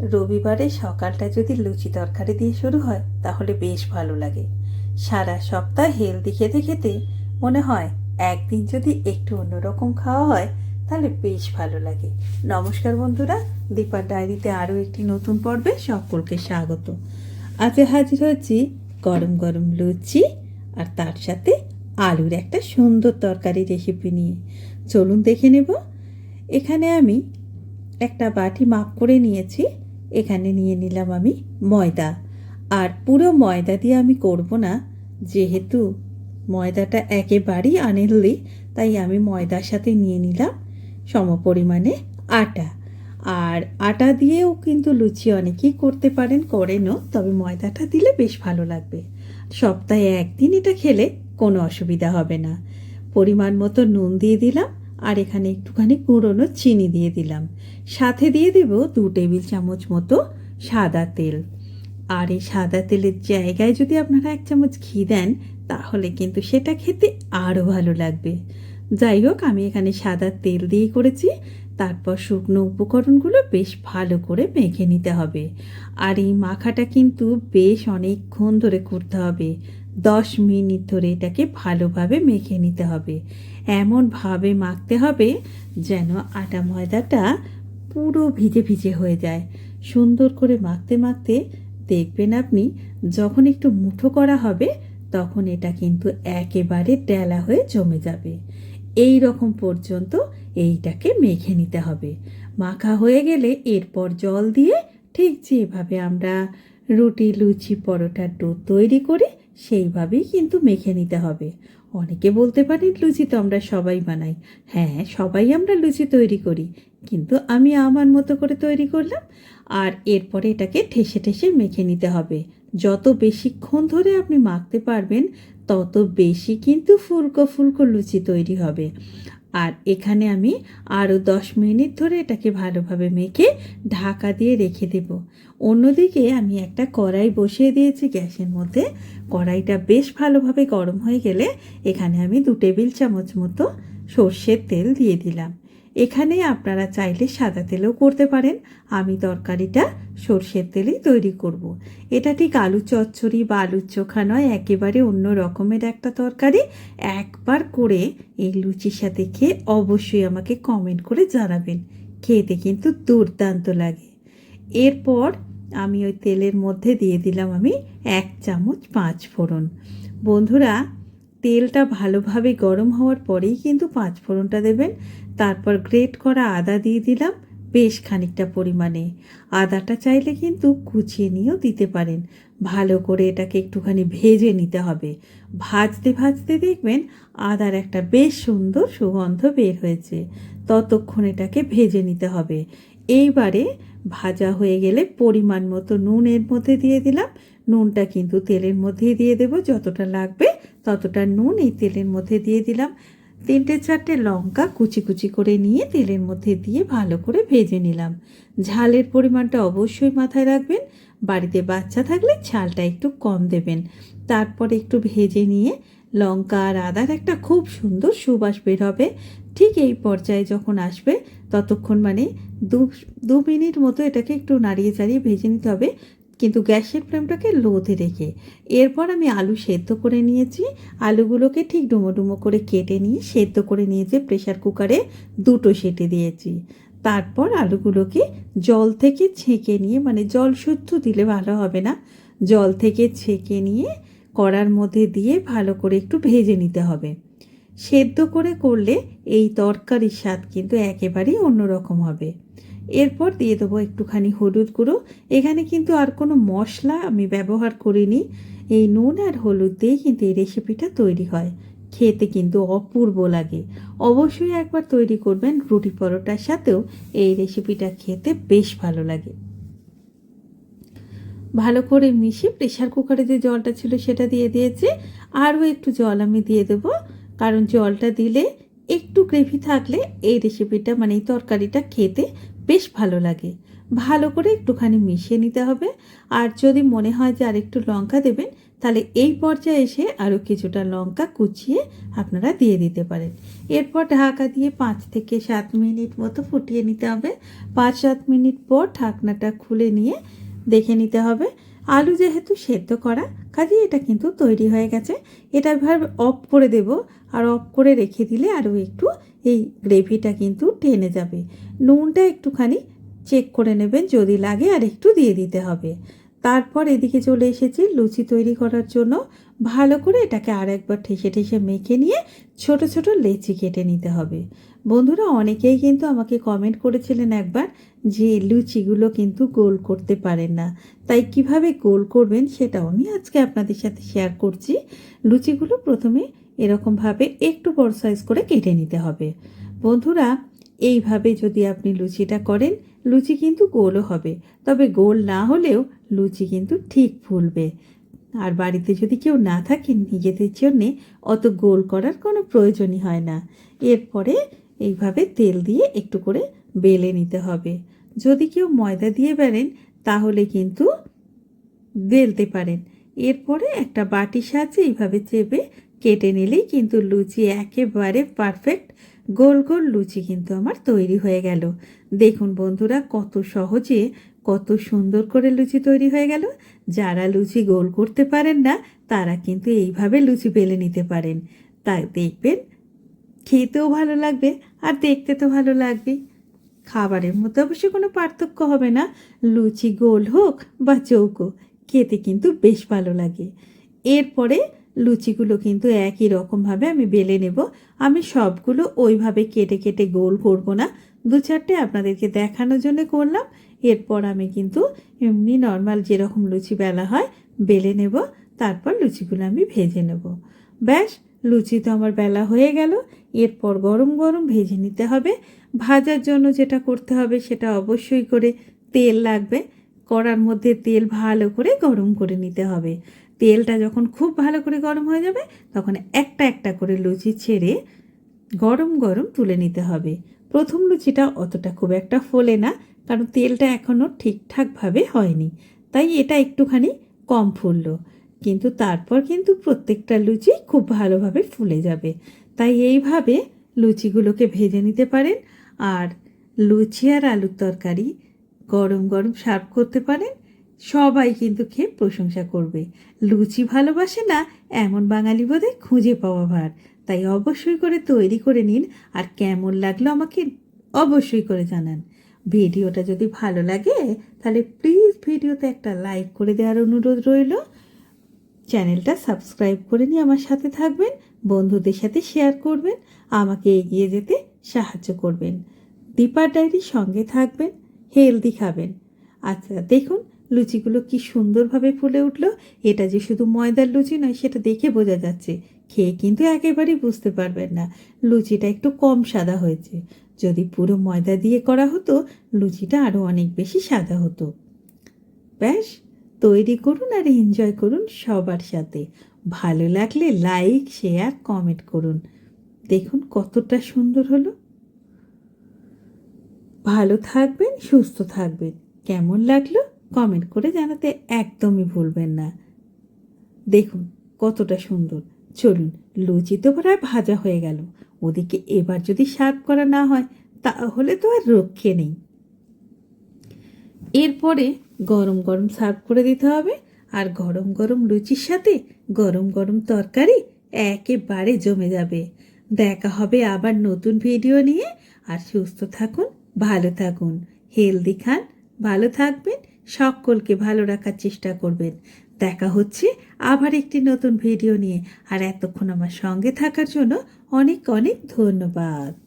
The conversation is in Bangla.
রবিবারে সকালটা যদি লুচি তরকারি দিয়ে শুরু হয়, তাহলে বেশ ভালো লাগে। সারা সপ্তাহ হেলদি খেতে খেতে মনে হয় একদিন যদি একটু অন্যরকম খাওয়া হয়, তাহলে বেশ ভালো লাগে। নমস্কার বন্ধুরা, দীপার ডায়েরিতে আরও একটি নতুন পর্বে সকলকে স্বাগত। আজকে হাজির হচ্ছি গরম গরম লুচি আর তার সাথে আলুর একটা সুন্দর তরকারি রেসিপি নিয়ে। চলুন দেখে নেব। এখানে আমি একটা বাটি মাপ করে নিয়েছি। এখানে নিয়ে নিলাম আমি ময়দা। আর পুরো ময়দা দিয়ে আমি করব না, যেহেতু ময়দাটা একেবারেই আনহেলদি তাই আমি ময়দার সাথে নিয়ে নিলাম সমপরিমাণে আটা। আর আটা দিয়েও কিন্তু লুচি অনেকেই করতে পারেন, করেনও, তবে ময়দাটা দিলে বেশ ভালো লাগবে। সপ্তাহে একদিন এটা খেলে কোনো অসুবিধা হবে না। পরিমাণ মতো নুন দিয়ে দিলাম আর এখানে একটুখানি পুরনো চিনি দিয়ে দিলাম। সাথে দিয়ে দেব দু টেবিল চামচ মতো সাদা তেল। আর এই সাদা তেলের জায়গায় যদি আপনারা এক চামচ ঘি দেন, তাহলে কিন্তু সেটা খেতে আরও ভালো লাগবে। যাই হোক, আমি এখানে সাদা তেল দিয়ে করেছি। তারপর শুকনো উপকরণগুলো বেশ ভালো করে মেখে নিতে হবে। আর এই মাখাটা কিন্তু বেশ অনেকক্ষণ ধরে করতে হবে। দশ মিনিট ধরে এটাকে ভালোভাবে মেখে নিতে হবে। এমনভাবে মাখতে হবে যেন আটা ময়দাটা পুরো ভিজে ভিজে হয়ে যায়। সুন্দর করে মাখতে মাখতে দেখবেন আপনি, যখন একটু মুঠো করা হবে, তখন এটা কিন্তু একেবারে ডেলা হয়ে জমে যাবে। এই রকম পর্যন্ত এইটাকে মেখে নিতে হবে। মাখা হয়ে গেলে এরপর জল দিয়ে ঠিক যেভাবে আমরা রুটি, লুচি পরোটার ডো তৈরি করে সেইভাবেই কিন্তু মেখে নিতে হবে। অনেকে বলতে পারেন, লুচি তো আমরা সবাই বানাই। হ্যাঁ সবাই আমরা লুচি তৈরি করি। কিন্তু আমি আমার মতো করে তৈরি করলাম আর এরপরে এটাকে ঠেসে ঠেসে মেখে নিতে হবে। যত বেশিক্ষণ ধরে আপনি মাখতে পারবেন, তত বেশি কিন্তু ফুলকো ফুলকো লুচি তৈরি হবে। আর এখানে আমি আরও দশ মিনিট ধরে এটাকে ভালোভাবে মেখে ঢাকা দিয়ে রেখে দেব। অন্যদিকে আমি একটা কড়াই বসিয়ে দিয়েছি গ্যাসের মধ্যে। কড়াইটা বেশ ভালোভাবে গরম হয়ে গেলে এখানে আমি দু টেবিল চামচ মতো সর্ষের তেল দিয়ে দিলাম। এখানে আপনারা চাইলে সাদা তেলেও করতে পারেন। আমি তরকারিটা সর্ষের তেলেই তৈরি করব। এটা ঠিক আলু চচ্চড়ি বা আলুর চোখা নয়, একেবারে অন্য রকমের একটা তরকারি। একবার করে এই লুচির সাথে খেয়ে অবশ্যই আমাকে কমেন্ট করে জানাবেন। খেতে কিন্তু দুর্দান্ত লাগে। এরপর আমি ওই তেলের মধ্যে দিয়ে দিলাম আমি এক চামচ পাঁচ ফোড়ন। বন্ধুরা, তেলটা ভালোভাবে গরম হওয়ার পরেই কিন্তু পাঁচ ফোড়নটা দেবেন। তারপর গ্রেট করা আদা দিয়ে দিলাম বেশ খানিকটা পরিমাণে। আদাটা চাইলে কিন্তু কুচিয়ে নিয়েও দিতে পারেন। ভালো করে এটাকে একটুখানি ভেজে নিতে হবে। ভাজতে ভাজতে দেখবেন আদার একটা বেশ সুন্দর সুগন্ধ বের হয়েছে। ততক্ষণ এটাকে ভেজে নিতে হবে। এইবারে ভাজা হয়ে গেলে পরিমাণ মতো নুন এর মধ্যে দিয়ে দিলাম। নুনটা কিন্তু তেলের মধ্যেই দিয়ে দেব, যতটা লাগবে ততটা নুন এই তেলের মধ্যে দিয়ে দিলাম। তিনটে চারটে লঙ্কা কুচি কুচি করে নিয়ে তেলের মধ্যে দিয়ে ভালো করে ভেজে নিলাম। ঝালের পরিমাণটা অবশ্যই মাথায় রাখবেন। বাড়িতে বাচ্চা থাকলে ঝালটা একটু কম দেবেন। তারপর একটু ভেজে নিয়ে লঙ্কা আর আদার একটা খুব সুন্দর সুবাস বের হবে। ঠিক এই পর্যায়ে যখন আসবে, ততক্ষণ মানে দু দু মিনিট মতো এটাকে একটু নাড়িয়ে চাড়িয়ে ভেজে নিতে হবে। কিন্তু গ্যাসের ফ্লেমটাকে লোতে রেখে এরপর আমি আলু সেদ্ধ করে নিয়েছি। আলুগুলোকে ঠিক ডুমো ডুমো করে কেটে নিয়ে সেদ্ধ করে নিয়েছি প্রেশার কুকারে দুটো সেটে দিয়েছি। তারপর আলুগুলোকে জল থেকে ছেঁকে নিয়ে মানে জল শুদ্ধ দিলে ভালো হবে না, জল থেকে ছেঁকে নিয়ে কড়ার মধ্যে দিয়ে ভালো করে একটু ভেজে নিতে হবে। সেদ্ধ করে করলে এই তরকারির স্বাদ কিন্তু একেবারেই অন্যরকম হবে। এরপর দিয়ে দেবো একটুখানি হলুদ গুঁড়ো। এখানে কিন্তু আর কোনো মশলা আমি ব্যবহার করিনি। এই নুন আর হলুদ দিয়ে কিন্তু এই রেসিপিটা তৈরি হয়। খেতে কিন্তু অপূর্ব লাগে। অবশ্যই একবার তৈরি করবেন রুটি পরোটার সাথেও এই রেসিপিটা খেতে বেশ ভালো লাগে। ভালো করে মিশিয়ে প্রেশার কুকারে যে জলটা ছিল সেটা দিয়ে দিয়েছি। আরও একটু জল আমি দিয়ে দেবো। কারণ জলটা দিলে একটু গ্রেভি থাকলে এই রেসিপিটা মানে এই তরকারিটা খেতে বেশ ভালো লাগে। ভালো করে একটুখানি মিশিয়ে নিতে হবে। আর যদি মনে হয় যে আরেকটু লঙ্কা দেবেন, তাহলে এই পর্যায়ে এসে আরও কিছুটা লঙ্কা কুচিয়ে আপনারা দিয়ে দিতে পারেন। এরপর ঢাকা দিয়ে পাঁচ থেকে সাত মিনিট মতো ফুটিয়ে নিতে হবে। পাঁচ সাত মিনিট পর ঢাকনাটা খুলে নিয়ে দেখে নিতে হবে। আলু যেহেতু সেদ্ধ করা কাজে এটা কিন্তু তৈরি হয়ে গেছে। এটা এবার অফ করে দেব। আর অফ করে রেখে দিলে আরও একটু এই গ্রেভিটা কিন্তু টেনে যাবে। নুনটা একটুখানি চেক করে নেবেন, যদি লাগে আর একটু দিয়ে দিতে হবে। তারপর এদিকে চলে এসেছি লুচি তৈরি করার জন্য। ভালো করে এটাকে আর একবার ঠেসে ঠেসে মেখে নিয়ে ছোট ছোট লেচি কেটে নিতে হবে। বন্ধুরা, অনেকেই কিন্তু আমাকে কমেন্ট করেছিলেন একবার যে লুচিগুলো কিন্তু গোল করতে পারেন না। তাই কীভাবে গোল করবেন সেটাও আমি আজকে আপনাদের সাথে শেয়ার করছি। লুচিগুলো প্রথমে এরকমভাবে একটু বড় সাইজ করে কেটে নিতে হবে। বন্ধুরা, এইভাবে যদি আপনি লুচিটা করেন, লুচি কিন্তু গোলও হবে। তবে গোল না হলেও লুচি কিন্তু ঠিক ফুলবে। আর বাড়িতে যদি কেউ না থাকেন নিজেদের জন্যে অত গোল করার কোনো প্রয়োজনই হয় না। এরপরে এইভাবে তেল দিয়ে একটু করে বেলে নিতে হবে। যদি কেউ ময়দা দিয়ে বেলেন, তাহলে কিন্তু বেলতে পারেন। এরপরে একটা বাটি সাহায্যে এইভাবে চেপে কেটে নিলেই কিন্তু লুচি একেবারে পারফেক্ট গোল গোল লুচি কিন্তু আমার তৈরি হয়ে গেল। দেখুন বন্ধুরা, কত সহজে, কত সুন্দর করে লুচি তৈরি হয়ে গেল। যারা লুচি গোল করতে পারেন না, তারা কিন্তু এইভাবে লুচি বেলে নিতে পারেন। তাই দেখবেন, খেতেও ভালো লাগবে আর দেখতে তো ভালো লাগবে। খাবারের মধ্যে অবশ্যই কোনো পার্থক্য হবে না। লুচি গোল হোক বা চৌকো, খেতে কিন্তু বেশ ভালো লাগে। এরপরে লুচিগুলো কিন্তু একই রকমভাবে আমি বেলে নেব। আমি সবগুলো ওইভাবে কেটে কেটে গোল করব না। দু চারটে আপনাদেরকে দেখানোর জন্য করলাম। এরপর আমি কিন্তু এমনি নর্মাল যেরকম লুচি বেলা হয় বেলে নেব। তারপর লুচিগুলো আমি ভেজে নেব। ব্যাস, লুচি তো আমার বেলা হয়ে গেল। এরপর গরম গরম ভেজে নিতে হবে। ভাজার জন্য যেটা করতে হবে সেটা অবশ্যই করে তেল লাগবে। কড়ার মধ্যে তেল ভালো করে গরম করে নিতে হবে। তেলটা যখন খুব ভালো করে গরম হয়ে যাবে, তখন একটা একটা করে লুচি ছেড়ে গরম গরম তুলে নিতে হবে। প্রথম লুচিটা অতটা খুব একটা ফোলে না, কারণ তেলটা এখনও ঠিকঠাকভাবে হয়নি, তাই এটা একটুখানি কম ফুললো। কিন্তু তারপর কিন্তু প্রত্যেকটা লুচি খুব ভালোভাবে ফুলে যাবে, তাই এইভাবে লুচিগুলোকে ভেজে নিতে পারেন। আর লুচি আর আলুর তরকারি গরম গরম সার্ভ করতে পারেন। সবাই কিন্তু খেয়ে প্রশংসা করবে। লুচি ভালোবাসে না, এমন বাঙালি বোধে খুঁজে পাওয়া ভার। তাই অবশ্যই করে তৈরি করে নিন আর কেমন লাগল আমাকে অবশ্যই করে জানান। ভিডিওটা যদি ভালো লাগে, তাহলে প্লিজ ভিডিওতে একটা লাইক করে দেওয়ার অনুরোধ রইল। চ্যানেলটা সাবস্ক্রাইব করে নিয়ে আমার সাথে থাকবেন, বন্ধুদের সাথে শেয়ার করবেন, আমাকে এগিয়ে যেতে সাহায্য করবেন। দীপার ডায়েরির সঙ্গে থাকবেন, হেলদি খাবেন। আচ্ছা দেখুন লুচিগুলো কি সুন্দরভাবে ফুলে উঠল? এটা যে শুধু ময়দার লুচি নয়, সেটা দেখে বোঝা যাচ্ছে। খেয়ে কিন্তু একেবারেই বুঝতে পারবেন না। লুচিটা একটু কম সাদা হয়েছে। যদি পুরো ময়দা দিয়ে করা হতো, লুচিটা আরও অনেক বেশি সাদা হতো। ব্যাস, তৈরি করুন আর এনজয় করুন সবার সাথে। ভালো লাগলে লাইক, শেয়ার, কমেন্ট করুন। দেখুন কতটা সুন্দর হলো। ভালো থাকবেন, সুস্থ থাকবেন। কেমন লাগল? কমেন্ট করে জানাতে একদমই ভুলবেন না। দেখুন, কতটা সুন্দর। চলুন, লুচি তো প্রায় ভাজা হয়ে গেল। ওদিকে এবার যদি সার্ভ করা না হয়, তাহলে তো আর রক্ষে নেই। এরপরে গরম গরম সার্ভ করে দিতে হবে আর গরম গরম লুচির সাথে গরম গরম তরকারি একেবারে জমে যাবে। দেখা হবে আবার নতুন ভিডিও নিয়ে। আর সুস্থ থাকুন, ভালো থাকুন। হেলদি খান, ভালো থাকবেন। সকলকে ভালো রাখার চেষ্টা করবেন। দেখা হচ্ছে আবার একটি নতুন ভিডিও নিয়ে। আর এতক্ষণ আমার সঙ্গে থাকার জন্য অনেক অনেক ধন্যবাদ।